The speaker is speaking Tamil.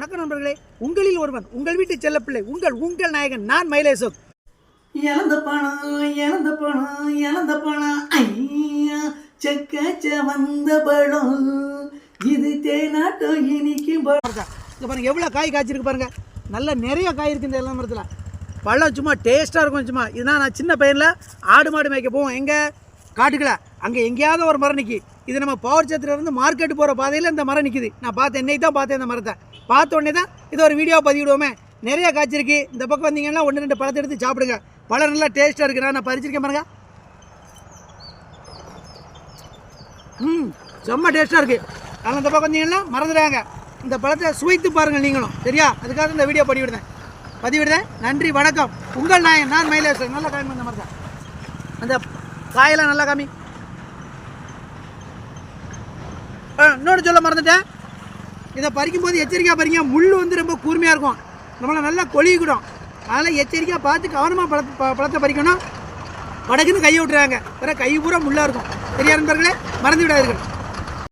வணக்கம் நண்பர்களே உங்களில் ஒருவன் உங்கள் வீட்டு செல்லப்பிள்ளை உங்கள் உங்கள் நாயகன் நான் மயிலேசோக் இழந்த பணம் இழந்த பணம் இழந்த பணம் ஐயா செக்க வந்த பழம். இது தேனாட்டம் இனிக்கும் பழம் இங்க பாருங்க எவ்வளோ காய் காய்ச்சிருக்கு பாருங்க. நல்ல நிறைய காய் இருக்கு இந்த எல்லாம் மரத்தில். பழம் சும்மா டேஸ்ட்டாக இருக்கும் சும்மா. இதுதான் நான் சின்ன பையனில் ஆடு மாடு மேய்க்க போவோம். எங்கே? காட்டுக்கல. அங்கே எங்கேயாவது ஒரு மரம் நிற்கி இது நம்ம பவர் இருந்து மார்க்கெட் போகிற பாதையில் இந்த மரம் நிற்கிது நான் பார்த்தேன் என்னைக்கு தான் பார்த்தேன் இந்த மரத்தை. பார்த்த உடனே தான் இது ஒரு வீடியோ பதிவிடுவோமே. நிறைய காய்ச்சிருக்கு இந்த பக்கம் வந்தீங்கன்னா ஒன்று ரெண்டு பழத்தை எடுத்து சாப்பிடுங்க. பழம் நல்லா டேஸ்ட்டாக இருக்கு நான் பறிச்சிருக்கேன் பாருங்க. ம் செம்ம டேஸ்ட்டாக இருக்குது அதனால் இந்த பக்கம் வந்தீங்கன்னா மறந்துடுறாங்க இந்த பழத்தை சுவைத்து பாருங்கள் நீங்களும். சரியா? அதுக்காக இந்த வீடியோ பதிவிடுறேன். பதிவிடுதேன் நன்றி வணக்கம். உங்கள் நாயன். நான் மயிலேஸ்வரன் நல்லா காமி இந்த மாதிரி அந்த காயெல்லாம் நல்லா காமி. இன்னொன்று சொல்ல மறந்துட்டேன். இதை பறிக்கும் போது எச்சரிக்கையாக பறிங்க முள் வந்து ரொம்ப கூர்மையாக இருக்கும். நம்மளை நல்லா கொலிக்கிடும் அதனால் எச்சரிக்கையாக பார்த்து கவனமாக பழத்தை ப- பழத்தை பறிக்கணும். படகுன்னு கையை விட்டுறாங்க. வேறு கை பூரா முள்ளாக இருக்கும். சரியா நண்பர்களே? மறந்து விடாதீர்கள்.